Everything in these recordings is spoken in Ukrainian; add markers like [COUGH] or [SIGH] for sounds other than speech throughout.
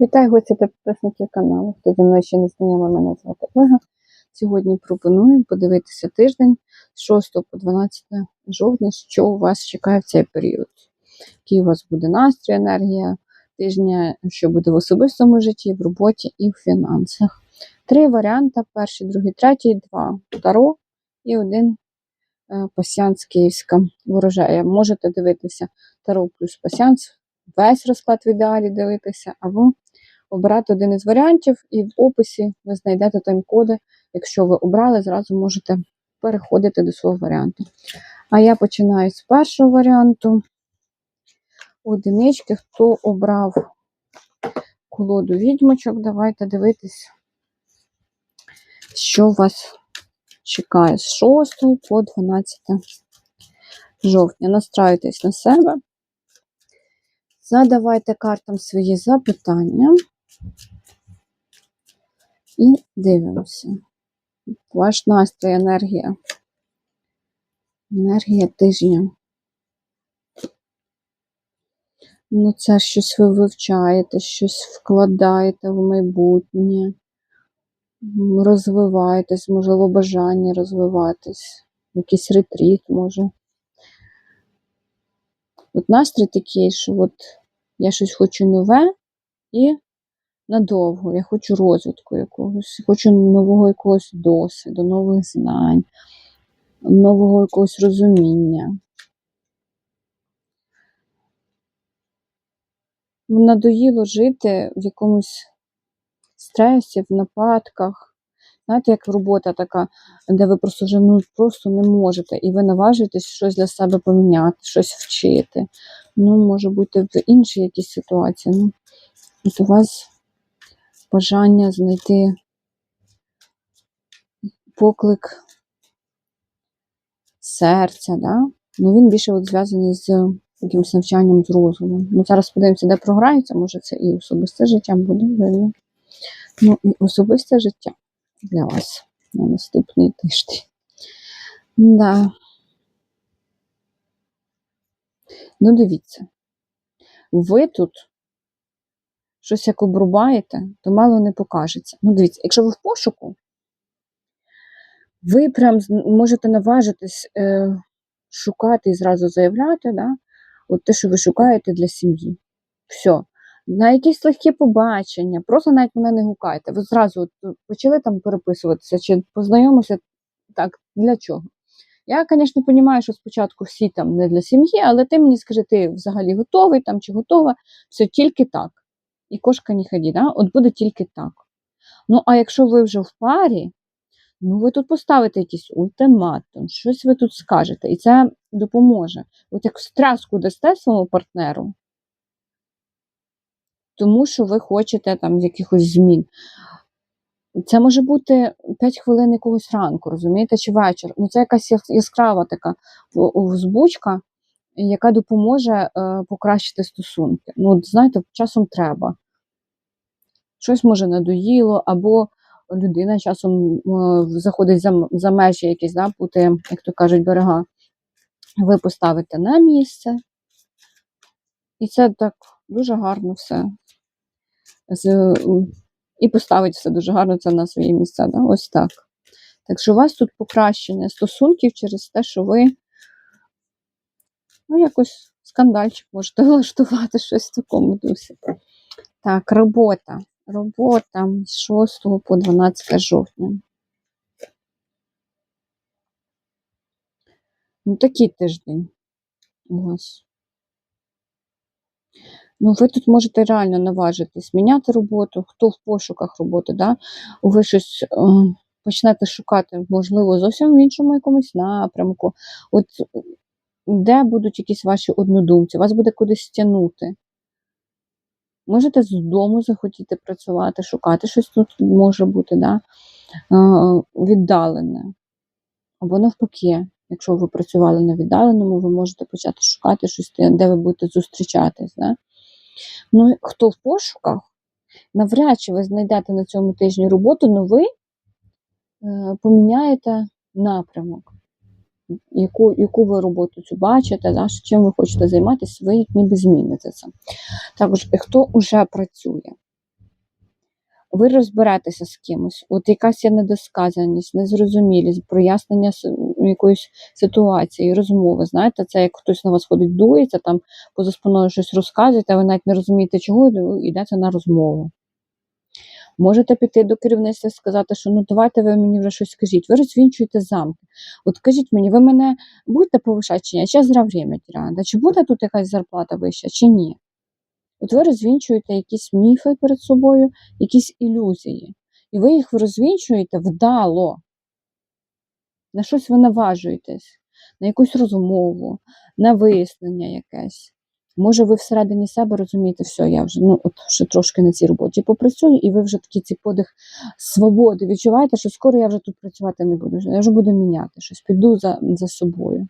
Вітаю гості та підписники каналу. Хто зі мною ще не знайомий, мене звати Ольга. Сьогодні пропоную подивитися тиждень з 6 по 12 жовтня, що у вас чекає в цей період. Який у вас буде настрій, енергія тижня, що буде в особистому житті, в роботі і в фінансах. Три варіанти: перший, другий, третій, два таро і один е, пасіанс київська ворожея. Можете дивитися таро плюс пасіанс, весь розклад в ідеалі дивитися, або обрати один із варіантів, і в описі ви знайдете тайм-коди. Якщо ви обрали, зразу можете переходити до свого варіанту. А я починаю з першого варіанту. Одинички, хто обрав колоду відьмочок, давайте дивитись, що вас чекає з 6 по 12 жовтня. Настраюйтесь на себе. Задавайте картам свої запитання і дивимося. Ваш настрій, енергія. Енергія тижня. Ну, це щось ви вивчаєте, щось вкладаєте в майбутнє, розвиваєтесь, можливо, бажання розвиватись, якийсь ретріт може. От настрій такий, що от я щось хочу нове і надовго. Я хочу розвитку якогось, хочу нового якогось досвіду, нових знань, нового якогось розуміння. Надоїло жити в якомусь стресі, в нападках. Знаєте, як робота така, де ви просто вже ну, просто не можете, і ви наважуєтесь щось для себе поміняти, щось вчити. Ну, може бути в іншій якійсь ситуації. Ну, от у вас бажання знайти поклик серця, да? ну він більше от зв'язаний з якимось навчанням з розумом. Ну, зараз подивимося, де програється, може це і особисте життя буде видно. Ну, і особисте життя для вас на наступний тиждень. Да. Ну, дивіться, ви тут щось як обрубаєте, то мало не покажеться. Ну, дивіться, якщо ви в пошуку, ви прям можете наважитись е, шукати і зразу заявляти, да? от те, що ви шукаєте для сім'ї. Все. На якісь легкі побачення, просто навіть мене не гукайте. Ви зразу от, е, почали там переписуватися чи познайомилися так, для чого? Я, звісно, розумію, що спочатку всі там не для сім'ї, але ти мені скажи, ти взагалі готовий там чи готова, все тільки так. І кошка не ході, да? от буде тільки так. Ну, а якщо ви вже в парі, ну ви тут поставите якийсь ультиматум, щось ви тут скажете, і це допоможе. От як стряску дасте своєму партнеру, тому що ви хочете там якихось змін. Це може бути 5 хвилин якогось ранку, розумієте, чи вечір. Ну, це якась яскрава така взбучка, яка допоможе е, покращити стосунки. Ну, от, знаєте, часом треба. Щось може надоїло, або людина часом е, заходить за, за межі якісь, да, пути, як то кажуть, берега. Ви поставите на місце, і це так дуже гарно все. І поставить все дуже гарно це на свої місця. Да? Ось так. Так що у вас тут покращення стосунків через те, що ви ну, якось скандальчик можете влаштувати [LAUGHS] щось в такому дусі. Так, робота. Робота з 6 по 12 жовтня. Ну, такий тиждень у вас. Ну, ви тут можете реально наважитись, міняти роботу, хто в пошуках роботи, да? ви щось е, почнете шукати, можливо, зовсім в іншому якомусь напрямку. От де будуть якісь ваші однодумці, вас буде кудись тягнути. Можете з дому захотіти працювати, шукати щось тут може бути, да? віддалене. Або навпаки, якщо ви працювали на віддаленому, ви можете почати шукати щось, де де ви будете зустрічатись. Да? Ну, хто в пошуках, навряд чи ви знайдете на цьому тижні роботу, але ви е, поміняєте напрямок, яку, яку ви роботу цю бачите, да, чим ви хочете займатися, ви ніби зміните це. Також, хто вже працює, ви розберетеся з кимось, от якась є недосказаність, незрозумілість, прояснення якоїсь ситуації, розмови. Знаєте, це як хтось на вас ходить, дується, там поза спиною щось розказуєте, а ви навіть не розумієте, чого, і йдете на розмову. Можете піти до керівництва і сказати, що ну давайте ви мені вже щось скажіть. Ви розвінчуєте замки. От кажіть мені, ви мене будете повишати чи ні? Чи зря время теряю? Чи буде тут якась зарплата вища, чи ні? От ви розвінчуєте якісь міфи перед собою, якісь ілюзії. І ви їх розвінчуєте вдало. На щось ви наважуєтесь, на якусь розмову, на вияснення якесь. Може, ви всередині себе розумієте, все, я вже ну от ще трошки на цій роботі попрацюю, і ви вже такий цей подих свободи відчуваєте, що скоро я вже тут працювати не буду. Я вже буду міняти щось, піду за, за собою.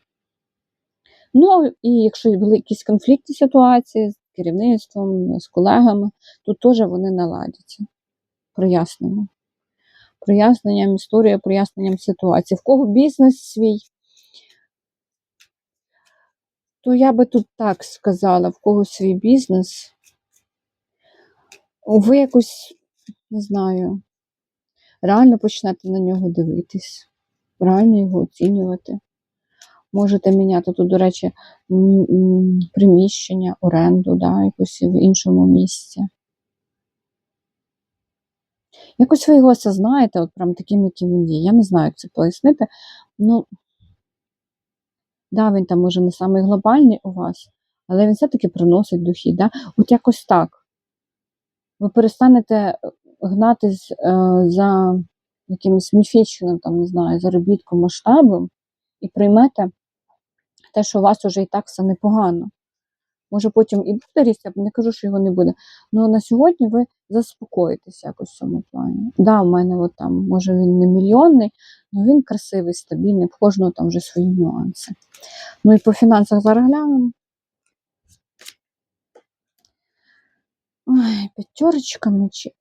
Ну, і якщо були якісь конфліктні ситуації з керівництвом, з колегами, то теж вони наладяться. Проясненням. Проясненням історії, проясненням ситуації. В кого бізнес свій, то я би тут так сказала, в кого свій бізнес, ви якось, не знаю, реально почнете на нього дивитись, реально його оцінювати. Можете міняти тут, до речі, приміщення, оренду, да, якось в іншому місці. Якось ви його осознаєте, от прям таким, яким він є. Я не знаю, як це пояснити. Ну, да, він там може не самий глобальний у вас, але він все-таки приносить дохід. Да? От якось так. Ви перестанете е, гнатись е, за якимось міфічним, там, не знаю, заробітком масштабом і приймете те, що у вас уже і так все непогано. Може, потім і буде ріст, я не кажу, що його не буде. Але на сьогодні ви заспокоїтесь якось в цьому плані. Да, у мене от там, може він не мільйонний, але він красивий, стабільний, в кожного там вже свої нюанси. Ну і по фінансах зараз глянемо. Ой, п'ятерочка мечі.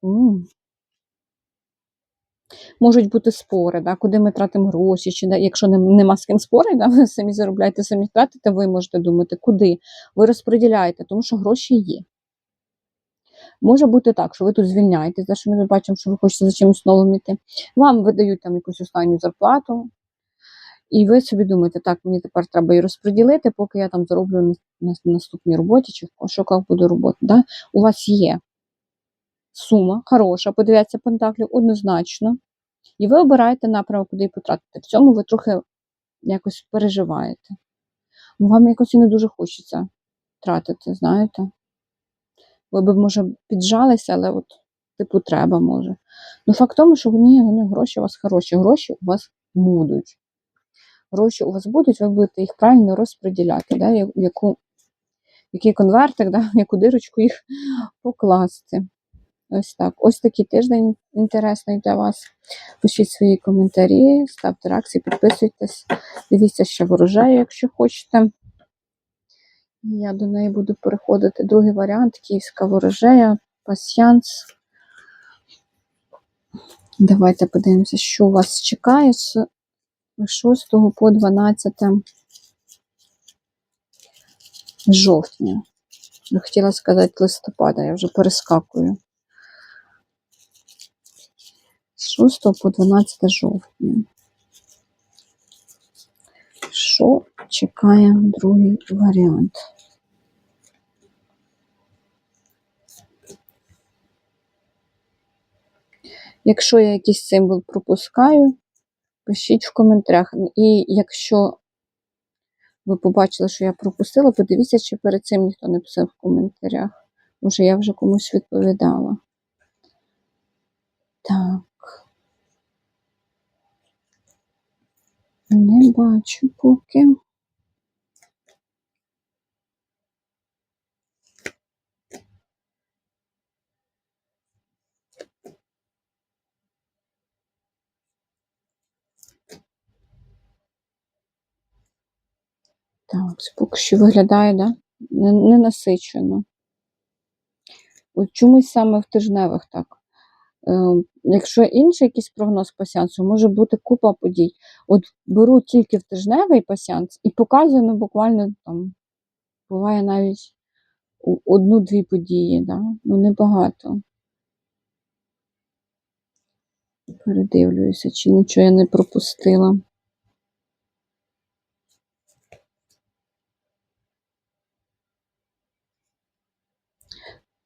Можуть бути спори, да, куди ми тратимо гроші, чи да, якщо не, нема з ким спорити, да, [LAUGHS] ви самі заробляєте, самі тратите, ви можете думати, куди. Ви розподіляєте, тому що гроші є. Може бути так, що ви тут звільняєтесь, за що ми бачимо, що ви хочете за чимось новим іти. Вам видають там якусь останню зарплату, і ви собі думаєте, так, мені тепер треба її розподілити, поки я там зароблю на наступній роботі чи в пошуках буду роботи. Да? У вас є сума хороша, подивіться пентаклів однозначно, і ви обираєте напрямок, куди потратити. В цьому ви трохи якось переживаєте. Вам якось і не дуже хочеться тратити, знаєте. Ви б, може, піджалися, але от, типу, треба може. Ну, факт тому, що ні, вони гроші у вас хороші, гроші у вас будуть. Гроші у вас будуть, ви будете їх правильно розподіляти, да, яку, який конвертик, да, [LAUGHS] яку дирочку їх покласти. Ось так. Ось такий тиждень інтересний для вас. Пишіть свої коментарі, ставте реакції, підписуйтесь. Дивіться ще ворожею, якщо хочете. Я до неї буду переходити. Другий варіант київська ворожея, пасьянс. Давайте подивимося, що у вас чекає з 6 по 12 жовтня. Хотіла сказати листопада, я вже перескакую. З 6 по 12 жовтня. Що чекає другий варіант? Якщо я якийсь символ пропускаю, пишіть в коментарях. І якщо ви побачили, що я пропустила, подивіться, чи перед цим ніхто не писав в коментарях. Може, я вже комусь відповідала. Так. Не бачу поки. Так, поки що виглядає, да? Не- Ненасичено. От чомусь саме в тижневих так. Якщо інший якийсь прогноз пасіансу, може бути купа подій. От беру тільки в тижневий пасіанс і показую ну, буквально там, буває навіть одну-дві події, да? ну небагато. Передивлююся, чи нічого я не пропустила.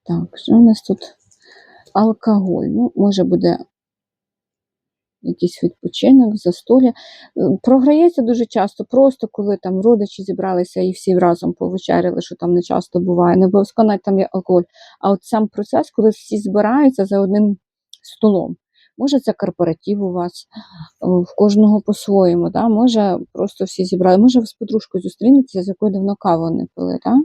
Так, що у нас тут алкоголь? Ну, може буде якийсь відпочинок, застолля. Е, Програється дуже часто, просто коли там родичі зібралися і всі разом повечеряли, що там не часто буває. Не обов'язково навіть там є алкоголь. А от сам процес, коли всі збираються за одним столом. Може, це корпоратив у вас, е, в кожного по-своєму, да? може просто всі зібрали, може ви з подружкою зустрінетеся, з якою давно каву не пили. Да?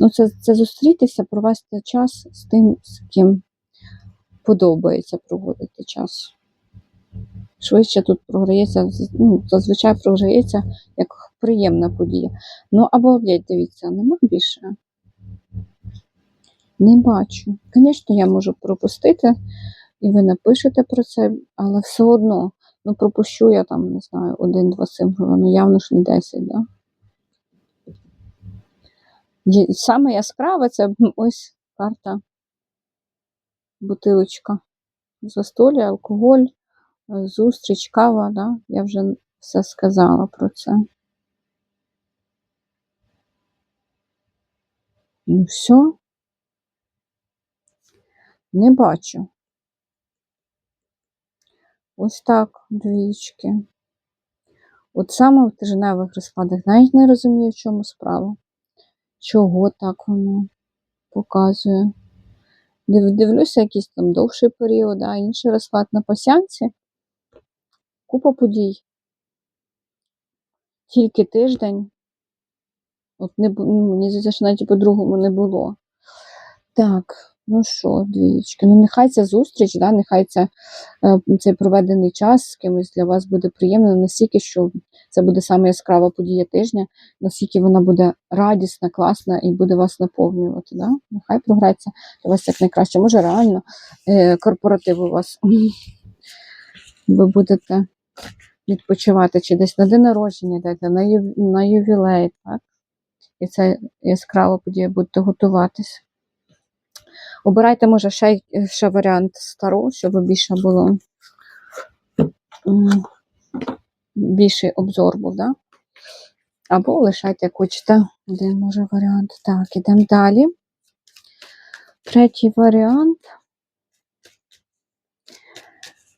Ну, це, це зустрітися, провести час з тим, з ким подобається проводити час. Швидше тут програється, ну, зазвичай програється як приємна подія. Ну, обалдеть, дивіться, нема більше. Не бачу. Звісно, я можу пропустити, і ви напишете про це, але все одно, ну, пропущу я там, не знаю, один-два символи, ну явно ж не 10, да? Саме яскраве це ось карта бутилочка. Застолля, алкоголь, е, зустріч, кава, да? я вже все сказала про це. Ну все. Не бачу. Ось так, двічки. От саме в тижневих розкладах навіть не розумію, в чому справа. Чого так воно показує. Див- Дивлюся, якийсь там довший період, а інший розклад на пасянці. Купа подій. Тільки тиждень. От не, ну, мені здається, що навіть по-другому не було. Так, ну що, двічки. Ну, нехай ця зустріч, да, нехай це, е, цей проведений час з кимось для вас буде приємним настільки, що це буде саме яскрава подія тижня, наскільки вона буде радісна, класна і буде вас наповнювати. Да? Нехай програється для вас як найкраще. Може, реально е, корпоратив у вас. [LAUGHS] Ви будете відпочивати чи десь на день народження, йдете, на, ювілей, так? І це яскрава подія, будете готуватись. Обирайте, може, ще, ще варіант стару, щоб більше було більший обзор був, да? Або лишайте, як хочете, один може варіант. Так, ідемо далі. Третій варіант.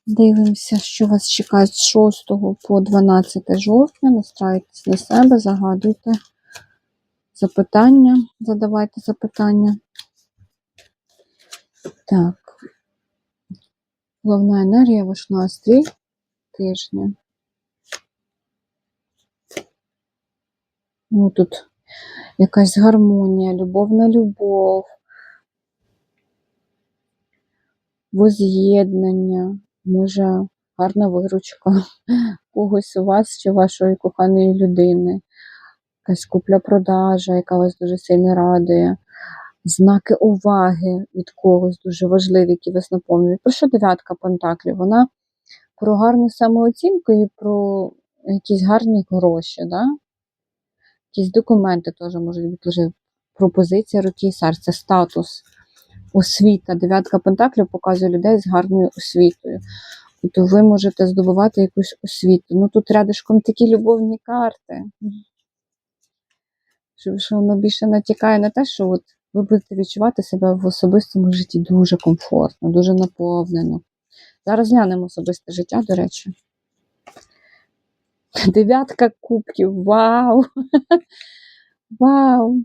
Дивимося, що вас чекає з 6 по 12 жовтня. Настраюйтесь на себе, загадуйте запитання, задавайте запитання. Так. Головна енергія, ваш настрій тижня. Ну, тут якась гармонія, любов на любов, воз'єднання, може гарна виручка [LAUGHS] когось у вас чи вашої коханої людини, якась купля-продажа, яка вас дуже сильно радує, знаки уваги від когось дуже важливі, які вас наповнюють. Про що дев'ятка пентаклів? Вона про гарну самооцінку і про якісь гарні гроші, да? якісь документи теж можуть бути вже пропозиція руки і серця, статус, освіта. Дев'ятка пентаклів показує людей з гарною освітою. Тобто ви можете здобувати якусь освіту. Ну тут рядишком такі любовні карти. Що воно більше натякає на те, що от ви будете відчувати себе в особистому житті дуже комфортно, дуже наповнено. Зараз глянемо особисте життя, до речі. Дев'ятка кубків. Вау! [LAUGHS] Вау!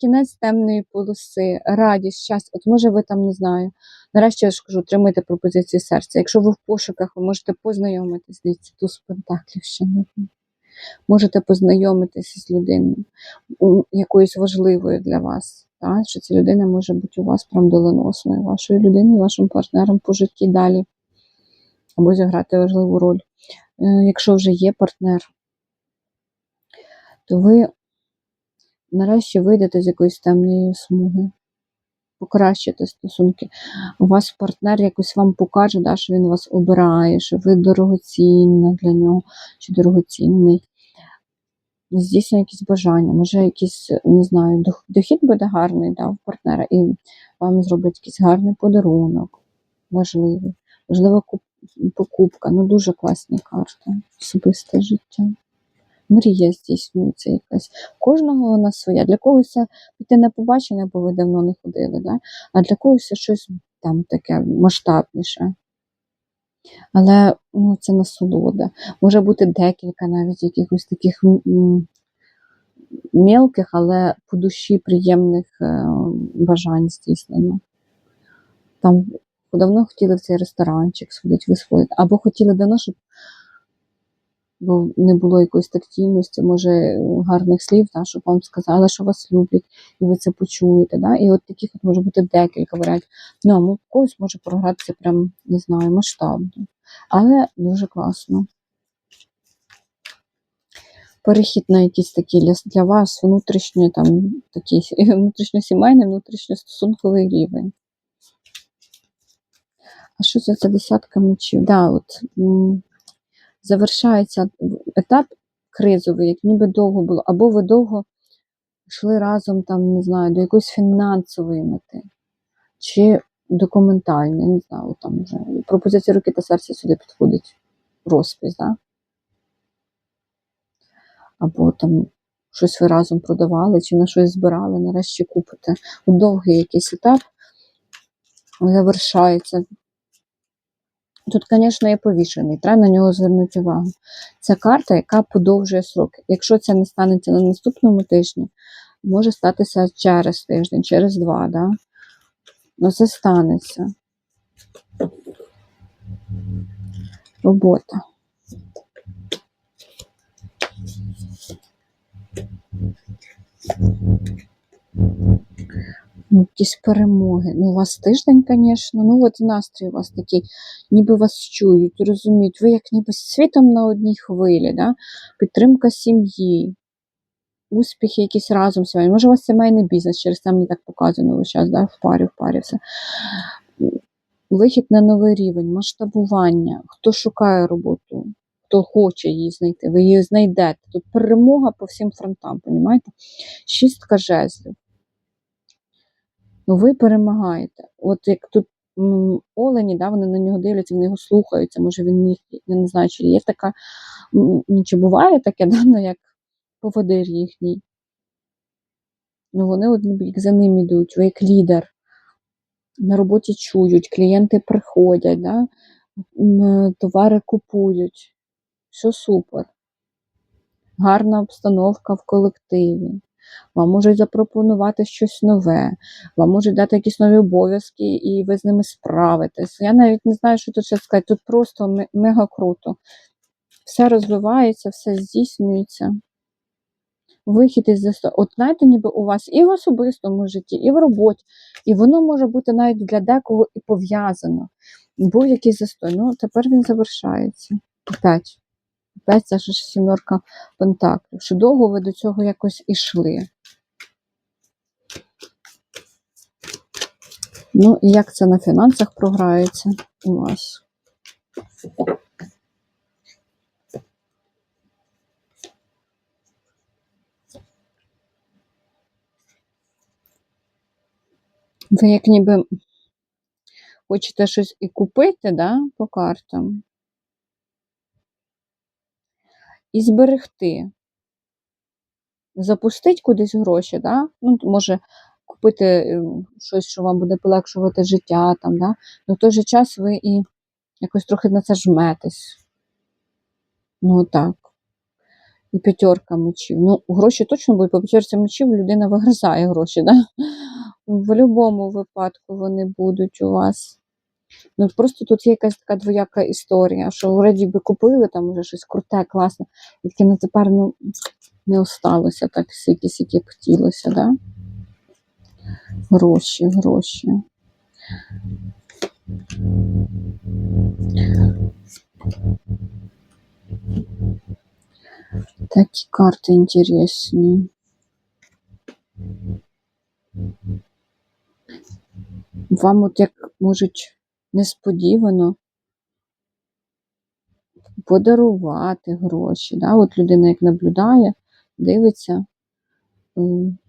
Кінець темної полоси, радість, щастя. От може ви там не знаю. Нарешті я ж кажу, отримайте пропозиції серця. Якщо ви в пошуках, ви можете познайомитись, дивіться, туз пентаклів ще не. Можете познайомитися з людиною, якоюсь важливою для вас. Так? Що ця людина може бути у вас прям доленосною, вашою людиною, вашим партнером по житті далі. Або зіграти важливу роль. Е, Якщо вже є партнер, то ви нарешті вийдете з якоїсь темної смуги, покращите стосунки. У вас партнер якось вам покаже, да, що він вас обирає, що ви дорогоцінна для нього, чи дорогоцінний. Здійснює якісь бажання, може якийсь, не знаю, дохід буде гарний да, в партнера, і вам зроблять якийсь гарний подарунок, важливий. Можливо, покупка. Ну, дуже класні карти. Особисте життя. Мрія здійснюється якась. Кожного вона своя. Для когось піти на побачення, бо ви давно не ходили, да? а для когось це щось там таке масштабніше. Але ну, це насолода. Може бути декілька навіть якихось таких м, м, мелких, але по душі приємних е, бажань здійснено. Там давно хотіли в цей ресторанчик сходити, висходити. Або хотіли давно, щоб бо не було якоїсь тактильності, може гарних слів, да, щоб вам сказали, що вас люблять, і ви це почуєте. Да? І от таких от може бути декілька варіантів. Ну, а когось може програтися прям, не знаю, масштабно. Але дуже класно. Перехід на якийсь такий для, вас внутрішньо там такий [LAUGHS] внутрішньосімейний, внутрішньостосунковий рівень. А що це за десятка мечів? Да, от, завершається етап кризовий, як ніби довго було, або ви довго йшли разом там, не знаю, до якоїсь фінансової мети, чи документальної, не знаю, там вже пропозиція руки та серця сюди підходить розпис, да? або там щось ви разом продавали, чи на щось збирали, нарешті купите. От довгий якийсь етап завершається. Тут, звісно, є повішений, треба на нього звернути увагу. Це карта, яка подовжує сроки. Якщо це не станеться на наступному тижні, може статися через тиждень, через два, да? Ну, це станеться. Робота. Ну, якісь перемоги. Ну, у вас тиждень, звісно. Ну, от настрій у вас такий, ніби вас чують, розуміють. Ви як ніби з світом на одній хвилі, да? підтримка сім'ї, успіхи якісь разом сімейні. Може, у вас сімейний бізнес, через це мені так показано весь час, да? в парі, в парі все. Вихід на новий рівень, масштабування, хто шукає роботу, хто хоче її знайти, ви її знайдете. Тут перемога по всім фронтам, понімаєте? Шістка жезлів. Ну, ви перемагаєте. От як тут олені, да, вони на нього дивляться, вони його слухаються, може він їх, я не знаю, чи є така, м, чи буває таке, [LAUGHS] да, ну, як поводир їхній. Ну, вони от ніби як за ним йдуть, ви як лідер. На роботі чують, клієнти приходять, да, товари купують. Все супер. Гарна обстановка в колективі. Вам можуть запропонувати щось нове, вам можуть дати якісь нові обов'язки, і ви з ними справитесь. Я навіть не знаю, що тут ще сказати. Тут просто мега круто. Все розвивається, все здійснюється. Вихід із засто... От знаєте, ніби у вас і в особистому житті, і в роботі, і воно може бути навіть для декого і пов'язано. Був якийсь застой. Ну, тепер він завершається. Опять. Опять це ж сімерка пентаклів. Що довго ви до цього якось ішли. Ну, і як це на фінансах програється у вас? Ви як ніби хочете щось і купити, да, по картам, і зберегти. Запустити кудись гроші, да? ну, може купити е, щось, що вам буде полегшувати життя, там, да? але в той же час ви і якось трохи на це жметесь. Ну так. І п'ятерка мечів. Ну, гроші точно будуть, по п'ятерці мечів людина вигризає гроші, да? В будь-якому випадку вони будуть у вас. Ну, просто тут є якась така двояка історія, що вроді би купили там вже щось круте, класне, і таке, ну тепер ну, не осталося так скільки, скільки б хотілося, да? Гроші, гроші. Такі карти інтересні. Вам от як можуть несподівано подарувати гроші. Да? От людина як наблюдає, дивиться.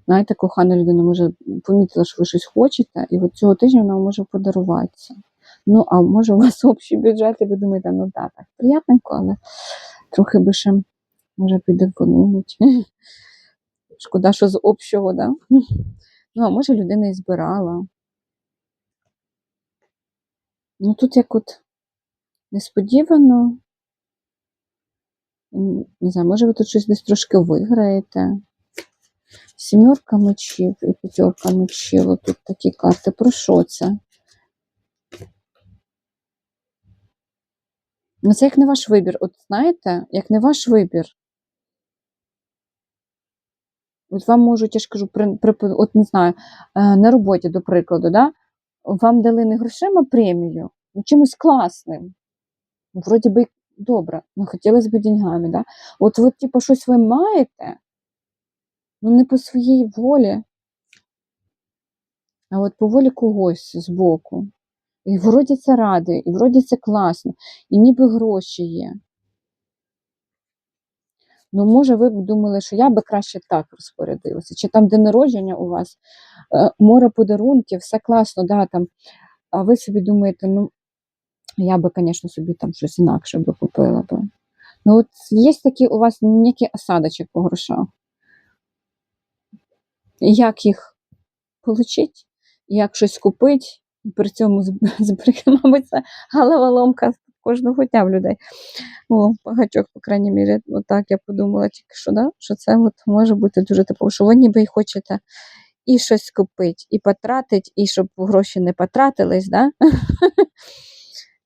Знаєте, кохана людина може помітила, що ви щось хочете, і от цього тижня вона може подаруватися. Ну, а може, у вас [LAUGHS] общий бюджет, і ви думаєте, ну так, так, приятненько, але трохи би ще може підекономить. [LAUGHS] Шкода, що з общого, да? Ну, а може людина і збирала. Ну, тут як от несподівано. Не знаю, може ви тут щось десь трошки виграєте. Сімерка мечів і п'ятерка мечів. Тут такі карти. Про що це? Ну, це як не ваш вибір. От знаєте, як не ваш вибір. От вам можуть, я ж кажу, при, при, от не знаю, е, на роботі, до прикладу, да? Вам дали не грошима премію, ну чимось класним. Ну, Вроді би добре, ну хотілося б деньгами, да? От ви, типу, щось ви маєте, ну не по своїй волі, а от по волі когось збоку. І вроді це радує, і вроді це класно, і ніби гроші є. Ну, може, ви б думали, що я би краще так розпорядилася. Чи там день народження у вас, е, море подарунків, все класно, да, там. А ви собі думаєте, ну, я би, звісно, собі там щось інакше би купила би. Ну, от є такі у вас ніякі осадочок по грошах. Як їх отримати, як щось купити, при цьому [LAUGHS] мабуть, це головоломка кожного дня в людей. О, багатьох, по крайній мірі, отак я подумала тільки що, да? що це от може бути дуже типово, що ви ніби й хочете і щось купити, і потратити, і щоб гроші не потратились, да?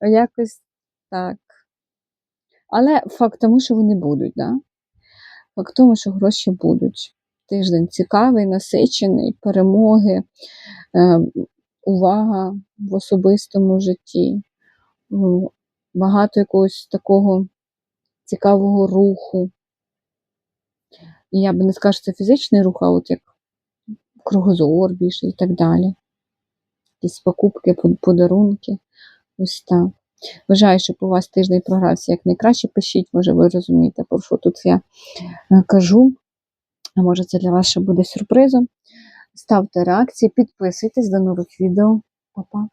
[LAUGHS] якось так. Але факт тому, що вони будуть, да? факт тому, що гроші будуть. Тиждень цікавий, насичений, перемоги, е, увага в особистому житті, багато якогось такого цікавого руху. Я би не сказала, що це фізичний рух, а от як кругозор більше і так далі. Якісь покупки, подарунки. Ось так. Бажаю, щоб у вас тиждень програвся як найкраще. Пишіть, може, ви розумієте, про що тут я е, кажу. А може, це для вас ще буде сюрпризом. Ставте реакції, підписуйтесь до нових відео. Па-па.